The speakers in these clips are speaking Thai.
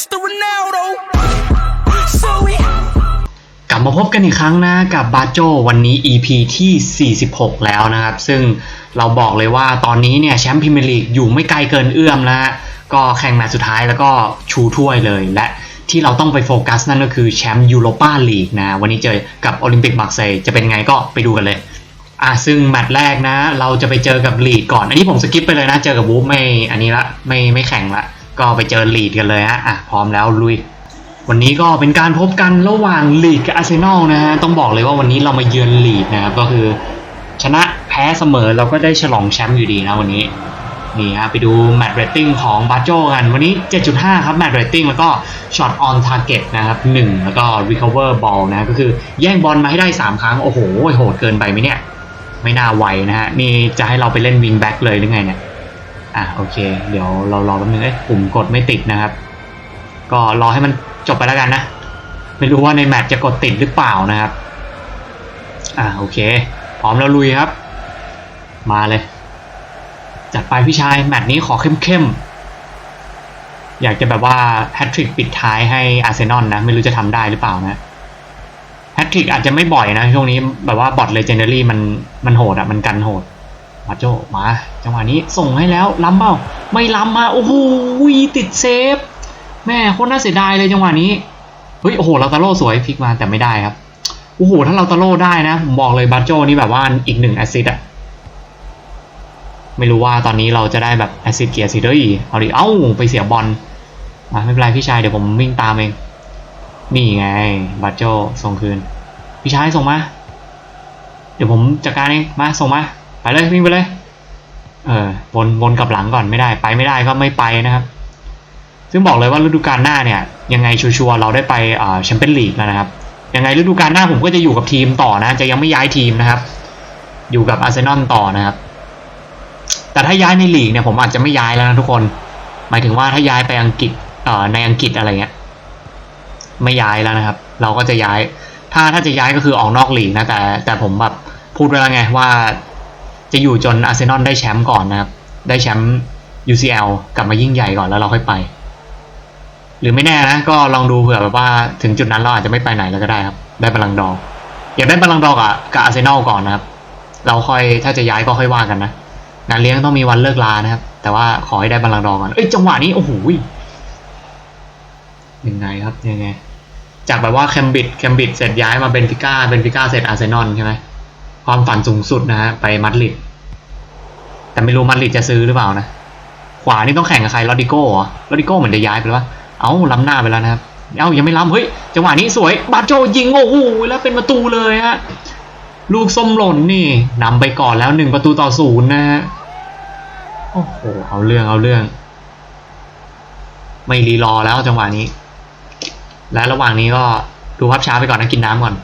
Mr. Ronaldo. So we กลับมาพบกันอีกครั้งนะกับบาโจวันนี้ EP ที่ 46 แล้วนะครับ ซึ่งเราบอกเลยว่าตอนนี้เนี่ยแชมป์พรีเมียร์ลีกอยู่ไม่ไกลเกินเอื้อมแล้วฮะก็แข่งแมตช์สุดท้ายแล้วก็ชูถ้วยเลยและที่เราต้องไปโฟกัสนั่นก็คือแชมป์ยูโรปาลีกนะ วันนี้เจอกับโอลิมปิกมาร์เซย์จะเป็นไงก็ไปดูกันเลยอะซึ่งแมตช์แรกนะ เราจะไปเจอกับลีดก่อน อันนี้ผมสกิปไปเลยนะ เจอกับวูฟไม่อันนี้ละไม่ไม่แข่งละ ก็ไปเจอลีดกันเลยฮะอะพร้อมแล้วลุย วันนี้ก็เป็นการพบกันระหว่างลีดกับอาร์เซนอลนะฮะต้องบอกเลยว่าวันนี้เรามาเยือนลีดนะครับก็คือ ชนะแพ้เสมอเราก็ได้ฉลองแชมป์อยู่ดีนะวันนี้นี่ฮะไปดูแมตช์เรตติ้งของบาโจกัน วันนี้ 7.5 ครับแมตช์เรตติ้งแล้วก็ช็อตออนทาร์เก็ตนะครับ 1 แล้วก็ recover ball นะก็คือแย่งบอลมาให้ได้ 3 ครั้ง โอ้โห โหดเกินไปไหมเนี่ย ไม่น่าไหวนะฮะ นี่จะให้เราไปเล่นวิงแบ็กเลยหรือไงเนี่ย อะโอเค เดี๋ยวเรารอแป๊บนึงเอ้ยปุ่มกดไม่ติดนะครับ ก็รอให้มันจบไปแล้วกันนะ ไม่รู้ว่าในแมตช์จะกดติดหรือเปล่านะครับ อะโอเค พร้อมแล้วลุยครับ มาเลย จัดไปพี่ชายแมตช์นี้ขอเข้มๆ อยากจะแบบว่าแฮตทริกปิดท้ายให้อาร์เซนอลนะ ไม่รู้จะทำได้หรือเปล่านะแฮตทริกอาจจะไม่บ่อยนะ ช่วงนี้แบบว่าบอทเลเจนเดอรี่มันมันโหดอะมันกันโหด มาโจมาจังหวะนี้ส่งให้แล้วล้ำเปล่าไม่ล้ำมาโอ้โหติดเซฟแม่โคตรน่าเสียดายเลยจังหวะนี้เฮ้ยโอ้โหเราตาโร่สวยพลิกมาแต่ไม่ได้ครับโอ้โหถ้าเราตาโร่ได้นะผมบอกเลยบาโจนี่แบบว่าอีกหนึ่งแอสซิสต์อะไม่รู้ว่าตอนนี้เราจะได้แบบแอสซิสต์เกียร์ซิเดอร์เอาดิเอ้าไปเสียบอลมาไม่เป็นไรพี่ชายเดี๋ยวผมวิ่งตามเองนี่ไงบาโจส่งคืน พี่ชายส่งมา เดี๋ยวผมจัดการเองมาส่งมา ไปเลยวิ่งไปเลย เออวนวนกลับหลังก่อนไม่ได้ ไปไม่ได้ก็ไม่ไปนะครับ ซึ่งบอกเลยว่าฤดูกาลหน้าเนี่ย ยังไงชัวร์เราได้ไปแชมเปี้ยนลีกแล้วนะครับ ยังไงฤดูกาลหน้าผมก็จะอยู่กับทีมต่อนะ จะยังไม่ย้ายทีมนะครับ อยู่กับอาร์เซนอลต่อนะครับ แต่ถ้าย้ายในลีกเนี่ยผมอาจจะไม่ย้ายแล้วนะทุกคน หมายถึงว่าถ้าย้ายไปอังกฤษเอ่อในอังกฤษอะไรเงี้ยไม่ย้ายแล้วนะครับ เราก็จะย้าย ถ้าถ้าจะย้ายก็คือออกนอกลีกนะแต่แต่ผมแบบพูดไว้แล้วไงว่า จะอยู่จนอาร์เซนอลได้แชมป์ก่อนนะครับ ได้แชมป์ UCL กลับมายิ่งใหญ่ก่อนแล้วเราค่อยไป หรือไม่แน่นะ ก็ลองดูเผื่อแบบว่าถึงจุดนั้นเราอาจจะไม่ไปไหนแล้วก็ได้ครับ ได้บอลลังดออยากได้บอลลังดอกับกับอาร์เซนอลก่อนนะครับ เราค่อยถ้าจะย้ายก็ค่อยว่ากันนะงานเลี้ยงต้องมีวันเลิกลานะครับ แต่ว่าขอให้ได้บอลลังดอก่อนเอ้ยจังหวะนี้โอ้โหยังไงครับยังไงจากแบบว่าแคมบิดแคมบิดเสร็จย้ายมาเบนฟิก้าเบนฟิก้าเสร็จอาร์เซนอลใช่ไหม ความฝันสูงสุดนะฮะไปมาดริดแต่ไม่รู้มาดริดจะซื้อหรือเปล่านะ ขวานี่ต้องแข่งกับใครลอดิโก้เหรอลอดิโก้เหมือนจะย้ายไปแล้ววะเอ้าล้ำหน้าไปแล้วนะครับเอ้ายังไม่ล้ำเฮ้ยจังหวะนี้สวยบาโจยิงโอ้โหแล้วเป็นประตูเลยฮะลูกส้มหล่นนี่นำไปก่อนแล้วหนึ่งประตูต่อศูนย์นะฮะโอ้โหเอาเรื่องเอาเรื่อง ไม่รีรอแล้วจังหวะนี้ และระหว่างนี้ก็ดูภาพช้าไปก่อนนะกินน้ำก่อน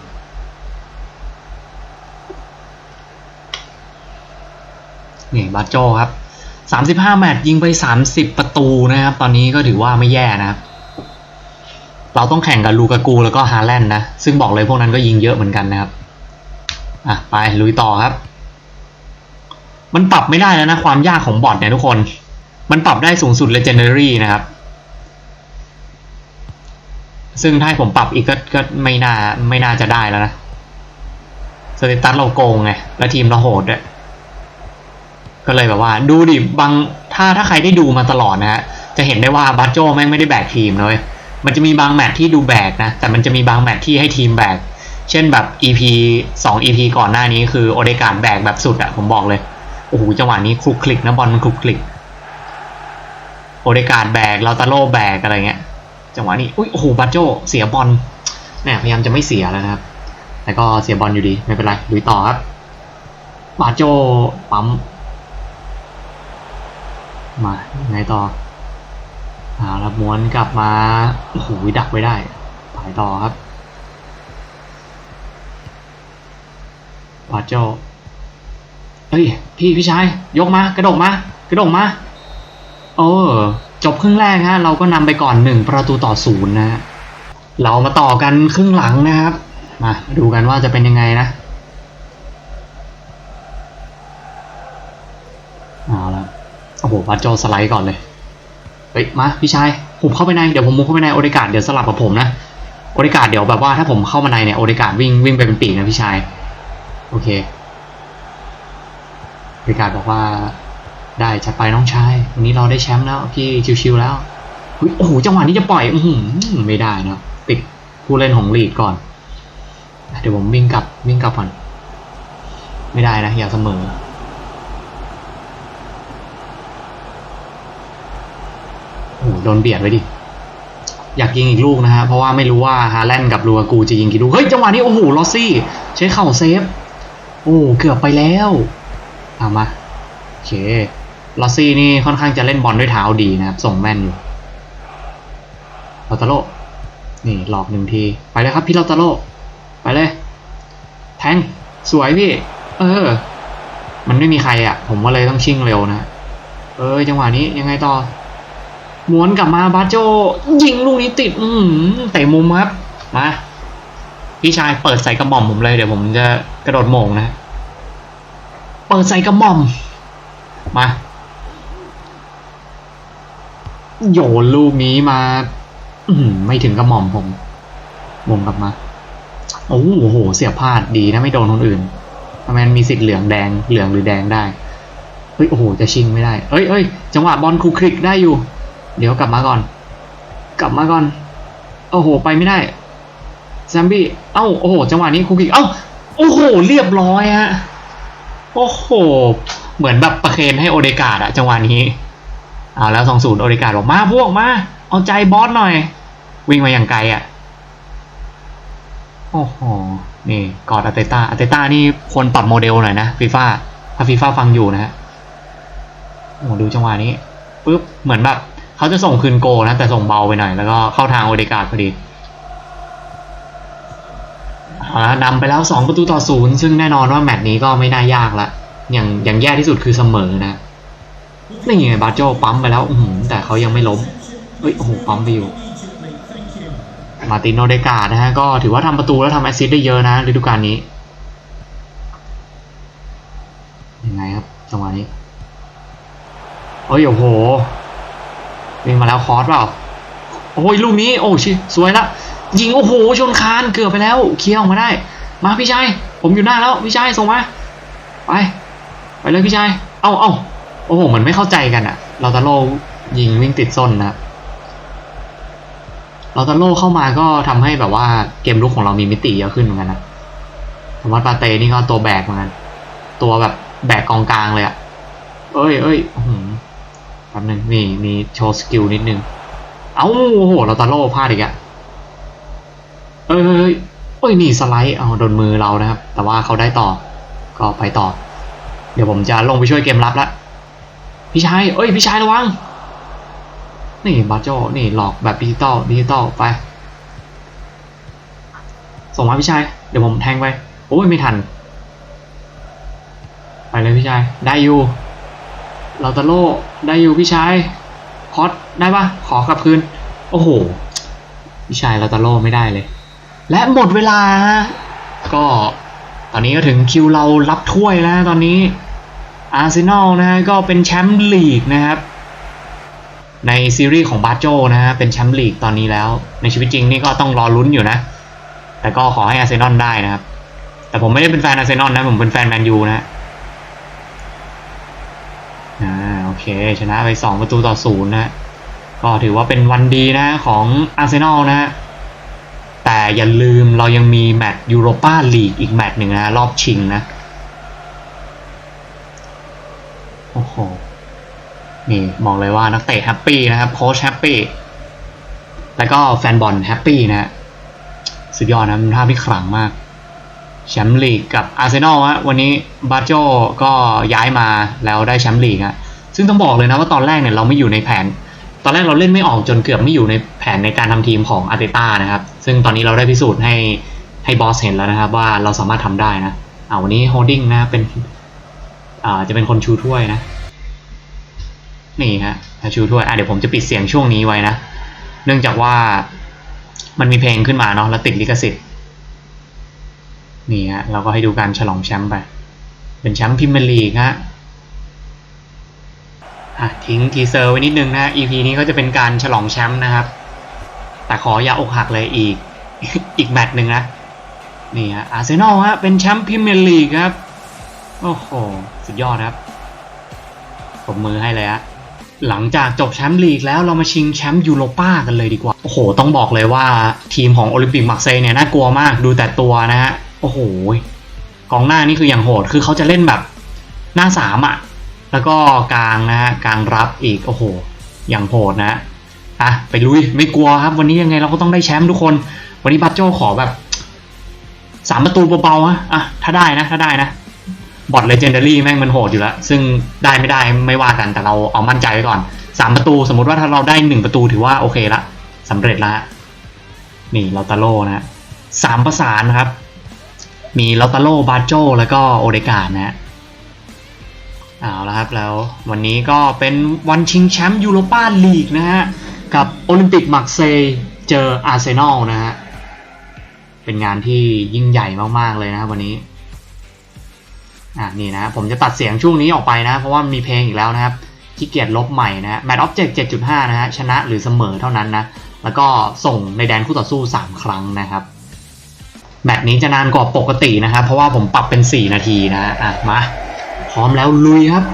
นี่บาโจครับสามสิบห้าแมตช์ยิงไปสามสิบประตูนะครับ ตอนนี้ก็ถือว่าไม่แย่นะครับ เราต้องแข่งกับลูกากูแล้วก็ฮาแลนด์นะ ซึ่งบอกเลยพวกนั้นก็ยิงเยอะเหมือนกันนะครับ อะ ไปลุยต่อครับ มันปรับไม่ได้แล้วนะ ความยากของบอทเนี่ยทุกคน มันปรับได้สูงสุด Legendary นะครับซึ่งถ้าผมปรับอีกก็ก็ไม่น่าไม่น่าจะได้แล้วนะ สเตตัสเราโกงไง และทีมเราโหดด้วย ก็เลยแบบว่า ดูดิบางถ้าถ้าใครได้ดูมาตลอดนะฮะจะเห็นได้ว่าบัตโจแม่งไม่ได้แบกทีมเลยมันจะมีบางแมตช์ที่ดูแบกนะ แต่มันจะมีบางแมตช์ที่ให้ทีมแบก เช่นแบบ EP 2 EP ก่อนหน้านี้คือโอเดการแบกแบบสุดอะผมบอกเลย โอ้โหจังหวะนี้คลุกคลิกนะบอลมันคลุกคลิก โอเดการแบกลาตาโลแบกอะไรเงี้ย จังหวะนี้ อุ้ยโอ้โหบัตโจเสียบอลเนี่ยพยายามจะไม่เสียแล้วนะครับ แต่ก็เสียบอลอยู่ดีไม่เป็นไรลุยต่อครับ บาโจปั๊ม มาไงต่อเอาละม้วนกลับมาโอ้โหดักไว้ได้ไปต่อครับวาโจเฮ้ย พี่พี่ชาย ยกมากระโดดมากระโดดมาโอ้จบครึ่งแรกฮะเราก็นำไปก่อนหนึ่งประตูต่อศูนย์นะฮะเรามาต่อกันครึ่งหลังนะครับ มาดูกันว่าจะเป็นยังไงนะเอาละ โอ้โหวัดโจสไลด์ก่อนเลยเฮ้ยมาพี่ชายผมเข้าไปในเดี๋ยวผมมุดเข้าไปในโอเดกาดเดี๋ยวสลับกับผมนะโอเดกาดเดี๋ยวแบบว่าถ้าผมเข้ามาในเนี่ยโอเดกาดวิ่งวิ่งไปเป็นปีกนะพี่ชายโอเคโอเดกาดบอกว่าได้จัดไปน้องชายวันนี้เราได้แชมป์แล้วพี่ชิวๆแล้วเฮ้ยโอ้โหจังหวะนี้จะปล่อยอืไม่ได้นะติดผู้เล่นของลีดก่อน เดี๋ยวผมวิ่งกลับวิ่งกลับก่อน ไม่ได้นะอย่าเสมอ โอ้โหโดนเบียดไว้ดิ อยากยิงอีกลูกนะฮะ เพราะว่าไม่รู้ว่าฮาแลนด์กับลูอากูจะยิงกี่ลูก เฮ้ย จังหวะนี้โอ้โหลอสซี่ ใช้เข่าเซฟ โอ้เกือบไปแล้วเอามาโอเคลอสซี่นี่ค่อนข้างจะเล่นบอลด้วยเท้าดีนะครับ ส่งแม่นอยู่ลาตาโลนี่หลอกหนึ่งที ไปเลยครับพี่ลาตาโลไปเลย แทง สวยพี่ เออ มันไม่มีใครอะ ผมก็เลยต้องชิ่งเร็วนะ เออจังหวะนี้ยังไงต่อ ม้วนกลับมาบาโจ ยิงลูกนี้ติด อืมเตะมุมครับ มา พี่ชายเปิดใส่กระหม่อมผมเลย เดี๋ยวผมจะกระโดดโหมงนะ เปิดใส่กระหม่อม มา โยนลูกนี้มา อืมไม่ถึงกระหม่อมผมมงกลับมา โอ้โห เสียพลาดดีนะไม่โดนคนอื่นทำไมมันมีสิทธิ์เหลืองแดง เหลืองหรือแดงได้ เฮ้ย โอ้โห จะชิงไม่ได้ เอ้ยเอ้ยจังหวะบอลคูคลิกได้อยู่ เดี๋ยวกลับมาก่อน กลับมาก่อน โอ้โห ไปไม่ได้แซมบี้ เอ้า โอ้โห จังหวะนี้คูคลิกเอ้า โอ้โห เรียบร้อยฮะ โอ้โห เหมือนแบบประเคนให้โอเดกาดอะจังหวะนี้ เอาแล้วสองศูนย์โอเดกาดบอกมาพวกมา เอาใจบอสหน่อย วิ่งมาอย่างไกลอะโอ้โห นี่กอดอาเตต้าอาเตต้านี่ควรปรับโมเดลหน่อยนะฟีฟ่าถ้าฟีฟ่าฟังอยู่นะฮะ โอ้ดูจังหวะนี้ปุ๊บ เหมือนแบบ เขาจะส่งคืนโกนะ แต่ส่งเบาไปหน่อย แล้วก็เข้าทางโอเดกาดพอดีนำไปแล้ว 2 ประตูต่อศูนย์ซึ่งแน่นอนว่าแมตช์นี้ก็ไม่น่ายากละ อย่างอย่างแย่ที่สุดคือเสมอนะนี่ไงบาโจปั๊มไปแล้วอืแต่เขายังไม่ล้มเฮ้ยโอ้โหปั๊มไปอยู่มาตินโนเดกาดนะฮะก็ถือว่าทำประตูแล้วทำแอสซิสต์ได้เยอะนะฤดูกาลนี้ยังไงครับจังหวะนี้เอ้ยโอ้โห วิ่งมาแล้วคอร์สเปล่าโอ้ยลูกนี้โอ้ชิสวยละยิงโอ้โหชนคานเกือบไปแล้วเคลียร์ออกมาได้ มาพี่ชายผมอยู่หน้าแล้วพี่ชายส่งมาไปไปเลยพี่ชายเอาเอาโอ้โหมันไม่เข้าใจกันอะเราตาโลยิงวิ่งติดส้นนะเราตาโลเข้ามาก็ทำให้แบบว่าเกมลุกของเรามีมิติเยอะขึ้นเหมือนกันนะธรรมะปาเตนี่ก็ตัวแบกเหมือนกันตัวแบบแบกกองกลางเลยอะเอ้ยเอ้ยอื้อหือแป๊บนึงนี่มีโชว์สกิลนิดนึง เอ้าโอ้โหเราตาโล่พลาดอีกอะเอ้ยเอ้ยเอ้ยเอ้ยนี่สไลด์เอาโดนมือเรานะครับ แต่ว่าเขาได้ต่อ ก็ไปต่อ เดี๋ยวผมจะลงไปช่วยเกมรับละพี่ชายเอ้ยพี่ชายระวัง นี่บาโจนี่หลอกแบบดิจิตอลดิจิตอลไป ส่งมาพี่ชาย เดี๋ยวผมแทงไปโอ้ยไม่ทัน ไปเลยพี่ชาย ได้อยู่ เราตะโลได้อยู่พี่ชายคอสได้ปะขอกลับคืน โอ้โห พี่ชายเราตะโลไม่ได้เลย และหมดเวลาฮะก็ตอนนี้ก็ถึงคิวเรารับถ้วยแล้วตอนนี้อาร์เซนอลนะฮะก็เป็นแชมป์ลีกนะครับ ในซีรีส์ของบาโจนะฮะเป็นแชมป์ลีกตอนนี้แล้ว ในชีวิตจริงนี่ก็ต้องรอลุ้นอยู่นะ แต่ก็ขอให้อาร์เซนอลได้นะครับ แต่ผมไม่ได้เป็นแฟนอาร์เซนอลนะ ผมเป็นแฟนแมนยูนะอ่าโอ เค ชนะไป 2 ประตูต่อศูนย์นะก็ถือว่าเป็นวันดีนะของอาร์เซนอลนะ แต่อย่าลืมเรายังมีแมตช์ยูโรปาลีกอีกแมตช์หนึ่งนะรอบชิงนะ โอ้โห นี่บอกเลยว่านักเตะแฮปปี้นะครับโค้ชแฮปปี้แล้วก็แฟนบอลแฮปปี้นะสุดยอดนะเป็นภาพที่ขลังมากแชมป์ลีกกับอาร์เซนอลฮะวันนี้บาโจก็ย้ายมาแล้วได้แชมป์ลีกฮะ ซึ่งต้องบอกเลยนะว่าตอนแรกเนี่ยเราไม่อยู่ในแผน ตอนแรกเราเล่นไม่ออกจนเกือบไม่อยู่ในแผนในการทำทีมของอาร์เตต้านะครับ ซึ่งตอนนี้เราได้พิสูจน์ให้ให้บอสเห็นแล้วนะครับ ว่าเราสามารถทำได้นะอ่าวันนี้โฮดดิ้งนะเป็นอ่าจะเป็นคนชูถ้วยนะนี่ฮะชูถ้วยอะเดี๋ยวผมจะปิดเสียงช่วงนี้ไว้นะ เนื่องจากว่ามันมีเพลงขึ้นมาเนาะแล้วติดลิขสิทธิ์นี่ฮะเราก็ให้ดูการฉลองแชมป์ไป เป็นแชมป์พรีเมลีกฮะ อะทิ้งทีเซอร์ไว้นิดนึงนะ EP นี้ก็จะเป็นการฉลองแชมป์นะครับ แต่ขออย่าอกหักเลยอีก อีกแมตช์หนึ่งนะ นี่ฮะอาร์เซนอลฮะเป็นแชมป์พรีเมียร์ลีกครับ โอ้โห สุดยอดครับ ผมมือให้เลยฮะหลังจากจบแชมป์ลีกแล้วเรามาชิงแชมป์ยูโรป้ากันเลยดีกว่า โอ้โห ต้องบอกเลยว่าทีมของโอลิมปิกมักเซย์เนี่ยน่ากลัวมากดูแต่ตัวนะฮะ โอ้โหกองหน้านี่คืออย่างโหดคือเขาจะเล่นแบบหน้าสามอะ่ะ แล้วก็กลางนะฮะกลางรับอีก โอ้โห อย่างโหดนะอะไปลุยไม่กลัวครับ วันนี้ยังไงเราก็ต้องได้แชมป์ทุกคน วันนี้บัตโจขอแบบสามประตูเบาๆอะอะถ้าได้นะ ถ้าได้นะบอทเลเจนดารี่แม่งมันโหดอยู่แล้ว ซึ่งได้ไม่ได้ไม่ว่ากันแต่เราเอามั่นใจไว้ก่อนสามประตูสมมติว่าถ้าเราได้หนึ่งประตูถือว่าโอเคละสำเร็จละนี่ลอตาโลนะฮะสามประสานนะครับ มีลอตาโลบาโจแล้วก็โอเดกานะฮะ เอาละครับแล้ววันนี้ก็เป็นวันชิงแชมป์ยูโรปาลีกนะฮะ กับโอลิมปิกมักเซย์เจออาร์เซนอลนะฮะ เป็นงานที่ยิ่งใหญ่มาก ๆ เลยนะครับวันนี้ อะนี่นะผมจะตัดเสียงช่วงนี้ออกไปนะ เพราะว่ามีเพลงอีกแล้วนะครับที่เกียจลบใหม่นะฮะ Match Object 7.5 นะฮะ ชนะหรือเสมอเท่านั้นนะ แล้วก็ส่งในแดนคู่ต่อสู้ 3 ครั้งนะครับแมตช์นี้จะนานกว่าปกตินะครับเพราะว่าผมปรับเป็น 4 นาทีนะอะมา ร้อมแล้วลุยครับ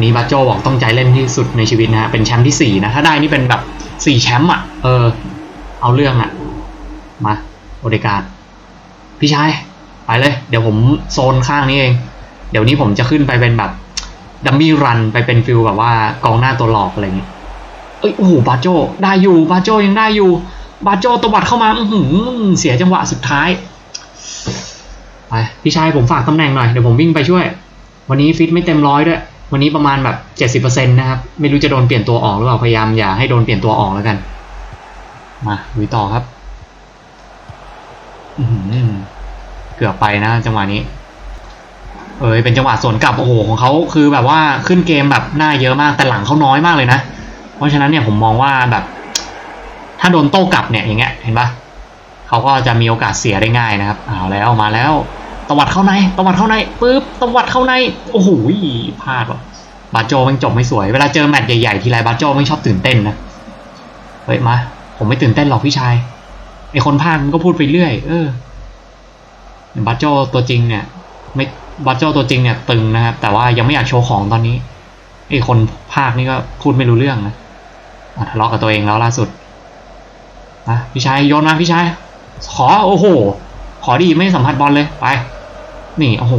นี่บาโจบอกต้องใจเล่นที่สุดในชีวิตนะฮะเป็นแชมป์ที่ 4 นะ ถ้าได้นี่เป็นแบบ 4 แชมป์อะ เออ เอาเรื่องอะ มาโอเดการพี่ชาย ไปเลย เดี๋ยวผมโซนข้างนี้เอง เดี๋ยวนี้ผมจะขึ้นไปเป็นแบบดัมมี่รันไปเป็นฟิลแบบว่ากองหน้าตัวหลอกอะไรอย่างเงี้ยเอ้ยโอ้โหบาโจได้อยู่บาโจยังได้อยู่ บาโจตวัดเข้ามาอือหือเสียจังหวะสุดท้ายไปพี่ชายผมฝากตำแหน่งหน่อยเดี๋ยวผมวิ่งไปช่วย วันนี้ฟิตไม่เต็มร้อยด้วย วันนี้ประมาณแบบเจ็ดสิบเปอร์เซ็นต์นะครับ ไม่รู้จะโดนเปลี่ยนตัวออกหรือเปล่า พยายามอย่าให้โดนเปลี่ยนตัวออกแล้วกัน มาลุยต่อครับเกือบไปนะ จังหวะนี้ เอ้ยเป็นจังหวะสวนกลับโอ้โหของเขาคือแบบว่าขึ้นเกมแบบหน้าเยอะมากแต่หลังเขาน้อยมากเลยนะ เพราะฉะนั้นเนี่ยผมมองว่าแบบ ถ้าโดนโต้กลับเนี่ยอย่างเงี้ยเห็นปะเขาก็จะมีโอกาสเสียได้ง่ายนะครับเอาแล้วมาแล้ว ตวัดเข้าในตวัดเข้าในปุ๊บตวัดเข้าในโอ้โหพลาดว่ะบาโจมันจบไม่สวย เวลาเจอแมตช์ใหญ่ๆทีไรบาโจมันชอบตื่นเต้นนะ เฮ้ยมา ผมไม่ตื่นเต้นหรอกพี่ชาย ไอคนพากมันก็พูดไปเรื่อย เออบาโจตัวจริงเนี่ย ไม่บาโจตัวจริงเนี่ยตึงนะครับ แต่ว่ายังไม่อยากโชว์ของตอนนี้ ไอคนภาคนี่ก็พูดไม่รู้เรื่องนะทะเลาะกับตัวเองแล้วล่าสุดอะพี่ชายโยนมาพี่ชาย ขอโอ้โห ขอดีไม่สัมผัสบอลเลยไป นี่โอ้โห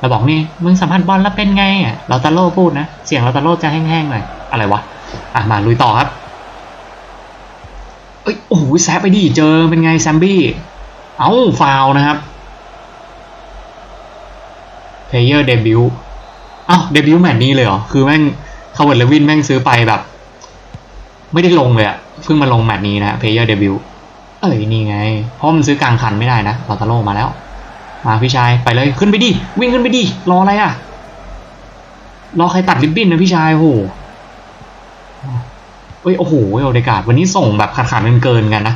เราบอกนี่มึงสัมผัสบอลแล้วเป็นไงอะเราตาโล่พูดนะ เสียงเราตาโล่จะแห้งๆหน่อยอะไรวะอะมาลุยต่อครับเอ้ยโอ้โหแซบไปดิเจอเป็นไงแซมบี้เอ้าฟาวนะครับเพลเยอร์เดบิวต์อ้าวเดบิวต์แมตช์นี้เลยเหรอ คือแม่งคาเวิร์ดเลวินแม่งซื้อไปแบบ ไม่ได้ลงเลยอะเพิ่งมาลงแมตช์นี้นะเพลเยอร์เดบิวต์เอ้ยนี่ไง เพราะมันซื้อกลางคันไม่ได้นะลอตาโลมาแล้ว มาพี่ชายไปเลยขึ้นไปดิวิ่งขึ้นไปดิรออะไรอะรอใครตัดริบบิ้นนะพี่ชายโอ้โหเอ้ยโอ้โหโอเดกาดวันนี้ส่งแบบขาดขาดเกินเกินกันนะ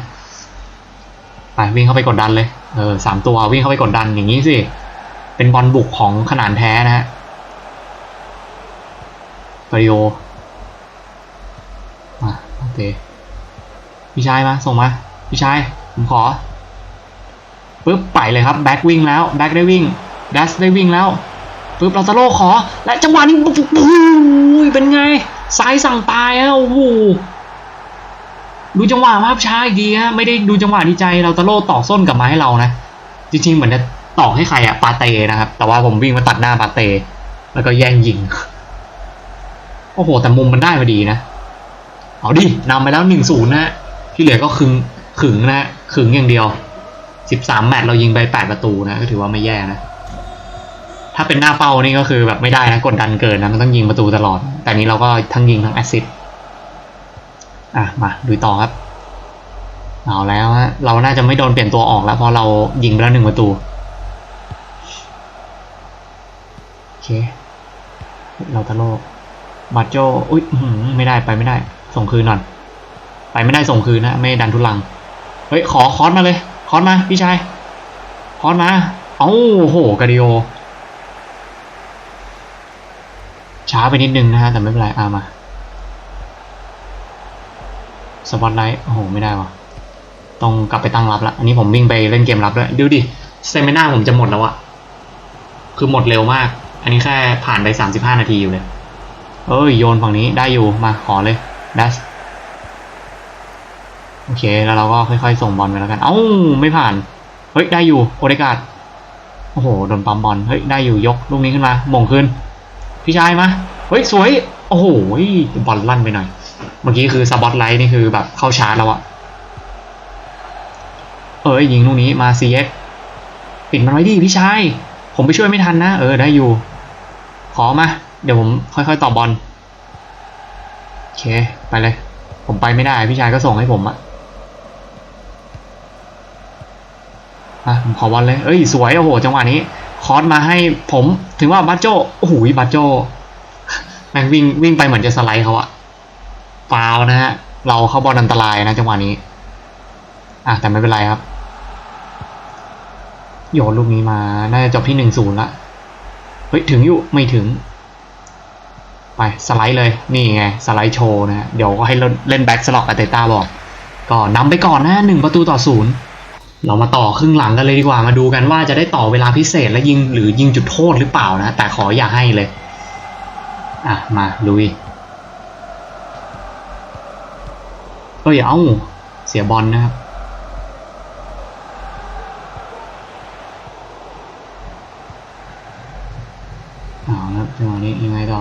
ไปวิ่งเข้าไปกดดันเลยเออสามตัววิ่งเข้าไปกดดันอย่างนี้สิเป็นบอลบุกของขนาดแท้นะฮะปริโอมาโอเคพี่ชายมาส่งมาพี่ชายผมขอ ปึ๊บไปเลยครับแบ็กวิ่งแล้วแบ็กได้วิ่งดัสได้วิ่งแล้วปึ๊บเราตะโลขอ และจังหวะนี้ปุ๊บปุ๊บปุ๊บเป็นไงซ้ายสั่งตายฮะโอ้โหดูจังหวะภาพช้าอีกทีฮะไม่ได้ดูจังหวะดีใจเราตะโลตอกส้นกลับมาให้เรานะ จริงๆเหมือนจะตอกให้ใครอะปาเตนะครับ แต่ว่าผมวิ่งมาตัดหน้าปาเต แล้วก็แย่งยิงโอ้โหแต่มุมมันได้พอดีนะเอาดินำไปแล้วหนึ่งศูนย์นะฮะที่เหลือก็ขึงขึงนะฮะขึงอย่างเดียว สิบสามแมตช์เรายิงไปแปดประตูนะก็ถือว่าไม่แย่นะ ถ้าเป็นหน้าเป้านี่ก็คือแบบไม่ได้นะกดดันเกินนะมันต้องยิงประตูตลอด แต่นี้เราก็ทั้งยิงทั้งแอสซิสต์อะมาดูต่อครับ เอาแล้วฮะเราน่าจะไม่โดนเปลี่ยนตัวออกแล้วเพราะเรายิงไปแล้วหนึ่งประตูโอเคเราตะโลบาโจอุ้ยอื้อหือไม่ได้ไปไม่ได้ ส่งคืนหน่อยไปไม่ได้ส่งคืนนะ ไม่ดันทุลัง เฮ้ย ขอคอสมาเลย คอสมา พี่ชายคอสมา เอ้าโหกาดิโอชช้าไปนิดนึงนะฮะ แต่ไม่เป็นไรอามาสปอตไลท์โอ้โห ไม่ได้วะต้องกลับไปตั้งรับละอันนี้ผมวิ่งไปเล่นเกมรับด้วยดูดิสเตมิน่าผมจะหมดแล้วอะคือหมดเร็วมาก อันนี้แค่ผ่านไปสามสิบห้านาทีอยู่เลย เอ้ย โยนฝั่งนี้ได้อยู่มาขอเลยดัส อเค แล้วเราก็ค่อยๆ ส่งบอลไปแล้วกัน เอ้า ไม่ผ่าน เฮ้ย ได้อยู่ โอเดกาดโอ้โห โดนปั๊มบอล เฮ้ย ได้อยู่ ยกลูกนี้ขึ้นมาหม่งขึ้น พี่ชายมา เฮ้ย สวย โอ้โห บอลลั่นไปหน่อย เมื่อกี้คือสปอตไลท์นี่คือแบบเข้าชาร์จแล้วอะเอ้ยยิงลูกนี้มา CX ปิดมันไว้ดิพี่ชาย ผมไปช่วยไม่ทันนะ เออ ได้อยู่ ขอมา เดี๋ยวผมค่อยๆ ต่อบอล โอเค ไปเลย ผมไปไม่ได้ พี่ชายก็ส่งให้ผมอะ อะผมขอบอลเลย เอ้ยสวยโอ้โหจังหวะนี้ คอสมาให้ผมถึงว่าบัตโจโอ้โหบัตโจแม่งวิ่งวิ่งไปเหมือนจะสไลด์เขาอะฟาวนะฮะเราเข้าบอลอันตรายนะจังหวะนี้ อะแต่ไม่เป็นไรครับ โยนลูกนี้มา น่าจะจบที่หนึ่งศูนย์ละ เฮ้ย ถึงอยู่ไม่ถึง ไป สไลด์เลย นี่ไง สไลด์โชว์นะฮะเดี๋ยวก็ให้เล่นแบ็กสล็อกกับเตต้าบอก ก็นำไปก่อนนะหนึ่งประตูต่อศูนย์ เรามาต่อครึ่งหลังกันเลยดีกว่ามาดูกันว่าจะได้ต่อเวลาพิเศษและยิงหรือยิงจุดโทษหรือเปล่านะ แต่ขออย่าให้เลย อะ มาลุยเอ้ยเอ้าเสียบอลนะครับ เอาแล้วจังหวะนี้ยังไงต่อ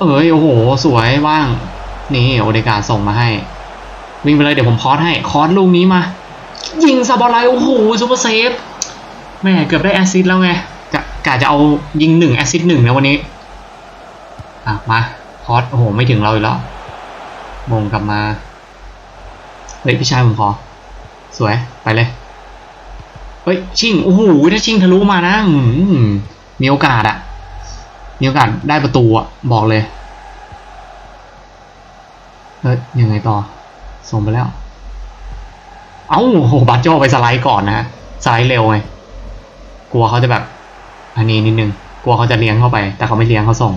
เอ้ย โอ้โห สวยว่าง นี่โอเดกาส่งมาให้ วิ่งไปเลยเดี๋ยวผมคอสให้คอสลูกนี้มา ยิงซาบอลไลโอ้โหซูเปอร์เซฟแม่เกือบได้แอซิสต์แล้วไงกะกะจะเอายิงหนึ่งแอซิสต์หนึ่งนะวันนี้อะมาคอสโอ้โหไม่ถึงเราอีกแล้วมงกลับมาเฮ้ยพี่ชายผมขอ สวยไปเลยเฮ้ยชิงโอ้โหถ้าชิงทะลุมานะมมีโอกาสอะมีโอกาสได้ประตูอะบอกเลยเฮ้ยยังไงต่อ ส่งไปแล้ว เอ้าโหบัตโจไปสไลด์ก่อนนะฮะสไลด์เร็วไงกลัวเขาจะแบบ อันนี้นิดนึงกลัวเขาจะเลี้ยงเข้าไป แต่เขาไม่เลี้ยงเขาส่ง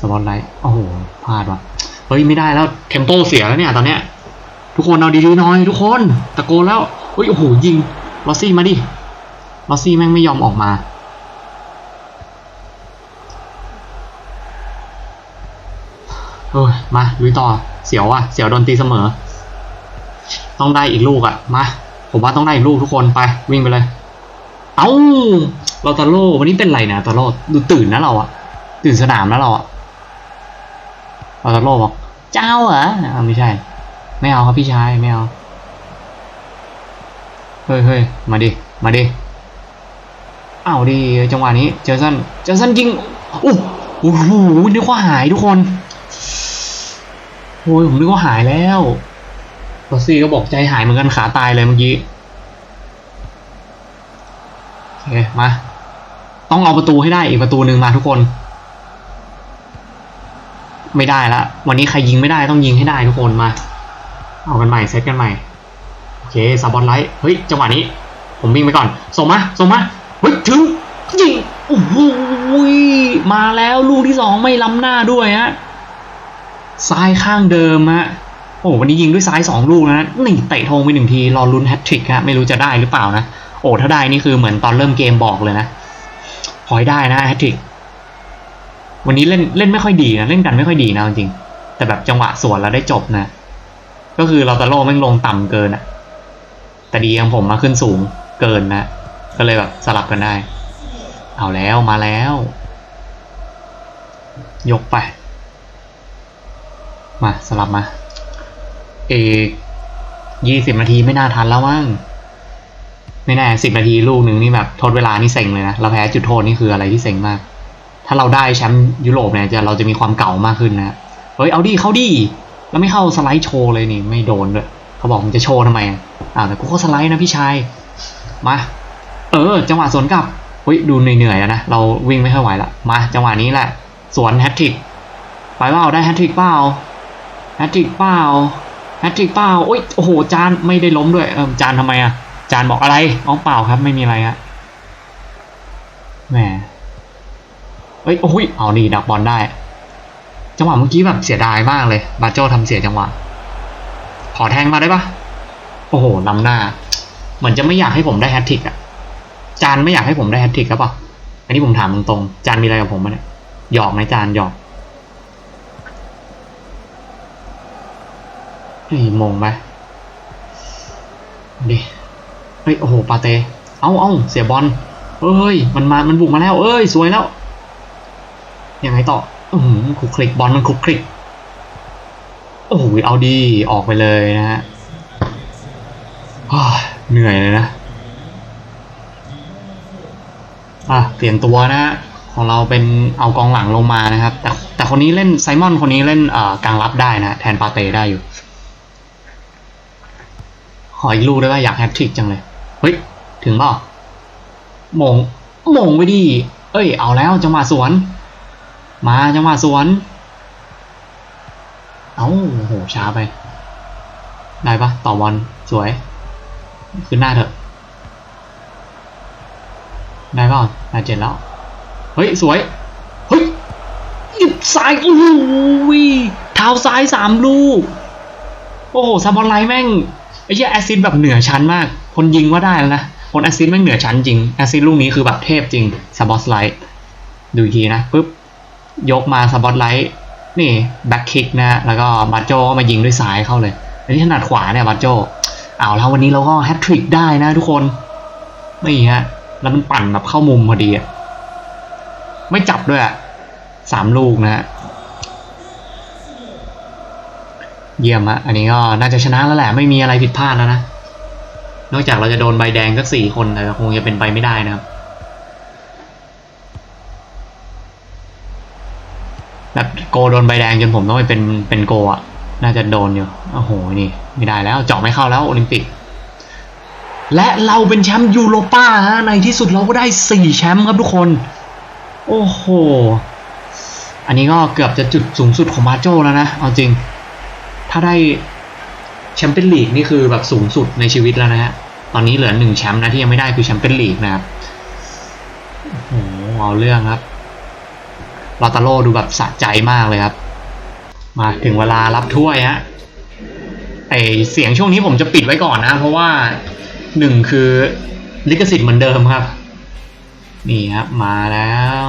สปอตไลท์โอ้โหพลาดว่ะเฮ้ยไม่ได้แล้วเทมโปเสียแล้วเนี่ยตอนเนี้ยทุกคนเอาดีๆหน่อยทุกคนตะโกนแล้วเฮ้ยโอ้โหยิงลอซี่มาดิลอซี่แม่งไม่ยอมออกมาเออมาลุยต่อเสียวอะเสียวโดนตีเสมอ ต้องได้อีกลูกอะมาผมว่าต้องได้อีกลูกทุกคนไปวิ่งไปเลย เอ้าเราตาโร่วันนี้เป็นไรนะตาโร่ดูตื่นนะเราอะตื่นสนามแล้วเราอะเราตาโร่บอกเจ้าเหรอไม่ใช่ ไม่เอาครับพี่ชายไม่เอาเฮ้ยเฮ้ยมาดิมาดิอ้าวดิจังหวะนี้เจสันเจสันยิงอ้โอ้โหนึกว่าหายทุกคนโอ้ยผมนึกว่าหายแล้ว ลอสซี่ก็บอกใจหายเหมือนกันขาตายเลยเมื่อกี้โอเคมา ต้องเอาประตูให้ได้อีกประตูหนึ่งมาทุกคน ไม่ได้ละ วันนี้ใครยิงไม่ได้ต้องยิงให้ได้ทุกคนมา เอากันใหม่เซตกันใหม่โอเคซาบอลไลท์เฮ้ยจังหวะนี้ ผมวิ่งไปก่อนส่งมาส่งมาเฮ้ยถึงยิงโอ้โหมาแล้วลูกที่สองไม่ล้ำหน้าด้วยฮะซ้ายข้างเดิมฮะ อ้วันนี้ยิงด้วยซ้ายสองลูกนะนี่เตะธงไปหนึ่งที รอลุ้นแฮตทริกฮะไม่รู้จะได้หรือเปล่านะ โอ้ถ้าได้นี่คือเหมือนตอนเริ่มเกมบอกเลยนะขอให้ได้นะแฮตทริกวันนี้เล่นเล่นไม่ค่อยดีนะเล่นกันไม่ค่อยดีนะจริงแต่แบบจังหวะสวนแล้วได้จบนะ ก็คือเราตาโล่แม่งลงต่ำเกินอะแต่ดีอย่างผมมาขึ้นสูงเกินนะ ก็เลยแบบสลับกันได้ เอาแล้วมาแล้ว ยกไป มาสลับมา อกยี่สิบนาทีไม่น่าทันแล้วมั้งไม่แน่สิบนาทีลูกหนึ่งนี่แบบทดเวลานี่เซ็งเลยนะเราแพ้จุดโทษนี่คืออะไรที่เซ็งมาก ถ้าเราได้แชมป์ยุโรปเนี่ยจะเราจะมีความเก่ามากขึ้นนะเฮ้ยเอาดิเข้าดิแล้วไม่เข้าสไลด์โชว์เลยนี่ไม่โดนด้วยเขาบอกมันจะโชว์ทำไมอะอ่าวแต่กูก็สไลด์นะพี่ชายมาเออ จังหวะสวนกลับเฮ้ยดูเหนื่อยๆอะนะเราวิ่งไม่ค่อยไหวละมาจังหวะนี้แหละ สวนแฮตทริกไปเปล่าได้แฮตทริกเปล่าแฮตทริกเปล่า แฮตทริกเปล่าโอ้ยโอ้โหจานไม่ได้ล้มด้วยเออจานทำไมอะจานบอกอะไรอ๋อเปล่าครับไม่มีอะไรฮะแหมเอ้ยโอ้ยเอานี่ดักบอลได้ จังหวะเมื่อกี้แบบเสียดายมากเลย บาโจทำเสียจังหวะ ขอแทงมาได้ปะโอ้โหล้ำหน้า เหมือนจะไม่อยากให้ผมได้แฮตทริกอะจานไม่อยากให้ผมได้แฮตทริกครับปะอันนี้ผมถามตรงๆจานมีอะไรกับผมไหมเนี่ยหยอกไหมจานหยอก เฮ้ยมงไหมดิเฮ้ยโอ้โหปาเต เอาเอาเสียบอลเอ้ย มันมา มันบุกมาแล้ว เอ้ย สวยแล้ว ยังไงต่ออือหือคลุกคลิกบอลมันคลุกคลิก โอ้โหเอาดีออกไปเลยนะฮะเหนื่อยเลยนะ อะ เปลี่ยนตัวนะฮะของเราเป็นเอากองหลังลงมานะครับ แต่แต่คนนี้เล่นไซมอนคนนี้เล่นเอ่อกลางรับได้นะ แทนปาเต้ได้อยู่ ขออีกลูกได้ป่ะอยากแฮตทริกจังเลย เฮ้ย ถึงเปล่ามงมงไปดิ เอ้ย เอาแล้วจังหวะสวน มาจังหวะสวน เอ้าโหช้าไป ได้ปะต่อบอลสวย ขึ้นหน้าเถอะ ได้เปล่าได้เจ็ดแล้ว เฮ้ย สวย เฮ้ยหยิบซ้ายโอ้โหเท้าซ้ายสามลูก โอ้โหซาบอนไลแม่ง ไอ้เหี้ยแอซิดแบบเหนือชั้นมาก คนยิงว่าได้แล้วนะ คนแอซิดแม่เหนือชั้นจริง แอซิดลูกนี้คือแบบเทพจริงซาบอสไลท์ดูทีนะปุ๊บยกมาซาบอสไลท์นี่แบ็คคิกนะ แล้วก็บัตโจก็มายิงด้วยซ้ายเข้าเลยอันนี้ถนัดขวาเนี่ยบัตโจเอาแล้ววันนี้เราก็แฮตทริกได้นะทุกคนนี่ฮะแล้วมันปั่นแบบเข้ามุมพอดีอะไม่จับด้วยอะสามลูกนะฮะ เยี่ยมอะอันนี้ก็น่าจะชนะแล้วแหละ ไม่มีอะไรผิดพลาดแล้วนะ นอกจากเราจะโดนใบแดงสักสี่คนแต่คงจะเป็นไปไม่ได้นะครับ แบบโกโดนใบแดงจนผมต้องไปเป็นเป็นโกอะน่าจะโดนอยู่ โอ้โห นี่ ไม่ได้แล้วเจาะไม่เข้าแล้วโอลิมปิก และเราเป็นแชมป์ยูโรป้าฮะ ในที่สุดเราก็ได้สี่แชมป์ครับทุกคน โอ้โห อันนี้ก็เกือบจะจุดสูงสุดของมาโจแล้วนะ เอาจริง ถ้าได้แชมเปี้ยนลีกนี่คือแบบสูงสุดในชีวิตแล้วนะฮะ ตอนนี้เหลือหนึ่งแชมป์นะที่ยังไม่ได้คือแชมเปี้ยนลีกนะครับโอ้โหเอาเรื่องครับลอตาโรดูแบบสะใจมากเลยครับ มาถึงเวลารับถ้วยฮะไอเสียงช่วงนี้ผมจะปิดไว้ก่อนนะ เพราะว่าหนึ่งคือลิขสิทธิ์เหมือนเดิมครับ นี่ครับมาแล้ว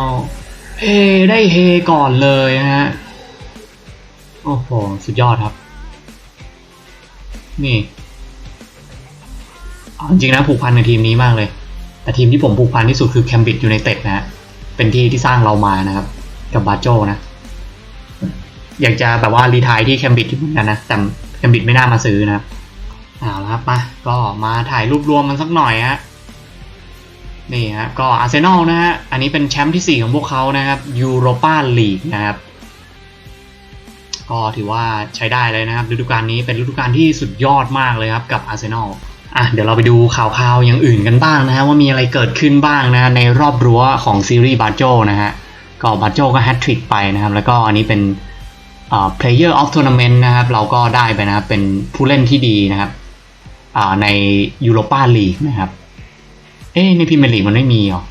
เฮได้เฮก่อนเลยนะฮะ โอ้โห สุดยอดครับ นี่จริงๆนะผูกพันในทีมนี้มากเลย แต่ทีมที่ผมผูกพันที่สุดคือแคมบิดอยูไนเต็ดนะฮะเป็นที่ที่สร้างเรามานะครับ กับบาโจนะ อยากจะแบบว่ารีทายที่แคมบิดอยู่เหมือนกันนะแต่แคมบิดไม่น่ามาซื้อนะครับเอาละครับมาก็มาถ่ายรูปรวมมันสักหน่อยฮะนี่ฮะก็อาร์เซนอลนะฮะอันนี้เป็นแชมป์ที่ 4 ของพวกเขานะครับยูโรปาลีกนะครับ ก็ถือว่าใช้ได้เลยนะครับฤดูกาลนี้เป็นฤดูกาลที่สุดยอดมากเลยครับกับอาร์เซนอลอะเดี๋ยวเราไปดูข่าวๆอย่างอื่นกันบ้างนะฮะว่ามีอะไรเกิดขึ้นบ้างนะฮะในรอบรั้วของซีรีส์บาโจนะฮะก็บาโจก็แฮตทริกไปนะครับ แล้วก็อันนี้เป็นเอ่อ player of tournament นะครับ เราก็ได้ไปนะครับ เป็นผู้เล่นที่ดีนะครับอ่าในยูโรปาลีกนะครับ เอ๊ในพรีเมียร์ลีกมันไม่มีหรอ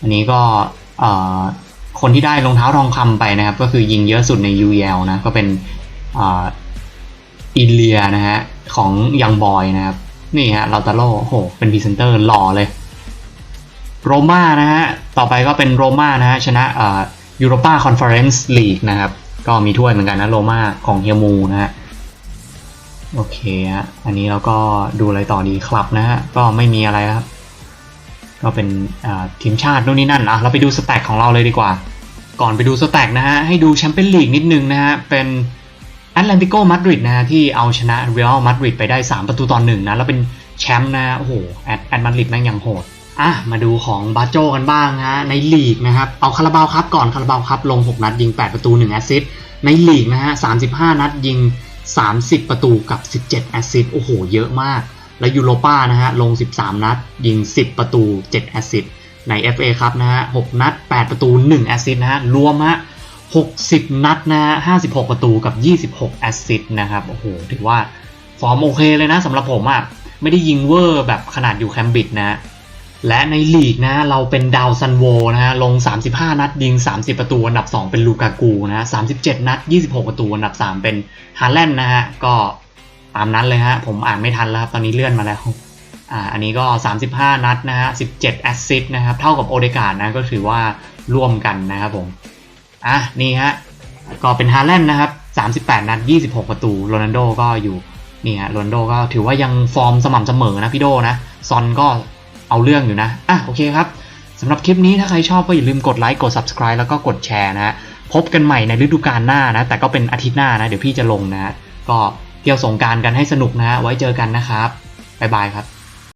อันนี้ก็เอ่อ คนที่ได้รองเท้าทองคำไปนะครับ ก็คือยิงเยอะสุดใน UEL นะ ก็เป็นอินเลียนะฮะ ของยังบอยนะครับ นี่ฮะลาตาโลโอ้โหเป็นพรีเซนเตอร์หล่อเลย โรม่านะฮะ ต่อไปก็เป็นโรม่านะฮะ ชนะอ่อยูโรปาคอนเฟอเรนซ์ลีกนะครับ ก็มีถ้วยเหมือนกันนะโรม่าของเฮียมูนะฮะโอเคฮะ อันนี้เราก็ดูอะไรต่อดีคลับนะฮะ ก็ไม่มีอะไรแล้วครับ ก็เป็นทีมชาตินู่นนี่นั่นอะเราไปดูสแต็กของเราเลยดีกว่า ก่อนไปดูสแต็กนะฮะ ให้ดูแชมเปี้ยนลีกนิดนึงนะฮะ เป็นแอตเลนติโกมาดริดนะฮะ ที่เอาชนะเรอัลมาดริดไปได้ 3 ประตูต่อหนึ่งนะ แล้วเป็นแชมป์นะโอ้โหแอตแอตมาดริดแม่งยังโหดอะมาดูของบาโจกันบ้างฮะในลีกนะครับเอาคาราบาวครับก่อนคาราบาวครับลง 6 นัดยิง 8 ประตู 1 แอสซิสต์ในลีกนะฮะ 35 นัดยิง 30 ประตูกับ 17 แอสซิสต์โอ้โห เยอะมาก และยูโรป้านะฮะลง 13 นัด ยิง 10 ประตู 7 แอสซิสต์ใน FA ครับนะฮะ6นัด 8 ประตู 1 แอสซิสต์นะฮะรวมฮะ60 นัดนะฮะ56 ประตูกับ 26 แอสซิสต์นะครับโอ้โหถือว่าฟอร์มโอเคเลยนะสำหรับผมอะ่ะไม่ได้ยิงเวอร์แบบขนาดอยู่แคมบิดนะและในลีกนะเราเป็นดาวซันโวนะฮะลง 35 นัด ยิง 30 ประตูอันดับ 2 เป็นลูกากูนะ37 นัด 26 ประตูอันดับ 3 เป็นฮาแลนด์นะฮะก็ามนั้นเลยฮะ ผมอ่านไม่ทันแล้วครับ ตอนนี้เลื่อนมาแล้วอ่าอันนี้ก็ 35 นัดนะฮะ 17 แอสซิสต์นะครับ เท่ากับโอเดกาดนะก็ถือว่าร่วมกันนะครับผม อะ นี่ฮะ ก็เป็นฮาแลนด์นะครับ 38 นัด 26 ประตู โรนัลโดก็อยู่ นี่ฮะ โรนัลโดก็ถือว่ายังฟอร์มสม่ำเสมอนะพี่โดนะ ซอนก็เอาเรื่องอยู่นะ อะ โอเคครับสำหรับคลิปนี้ถ้าใครชอบก็อย่าลืมกดไลค์ กด subscribe แล้วก็กดแชร์นะฮะ พบกันใหม่ในฤดูกาลหน้านะ แต่ก็เป็นอาทิตย์หน้านะ เดี๋ยวพี่จะลงนะฮะ ก็ เที่ยวสงการกันให้สนุกนะฮะไว้เจอกันนะครับบ๊ายบายครับ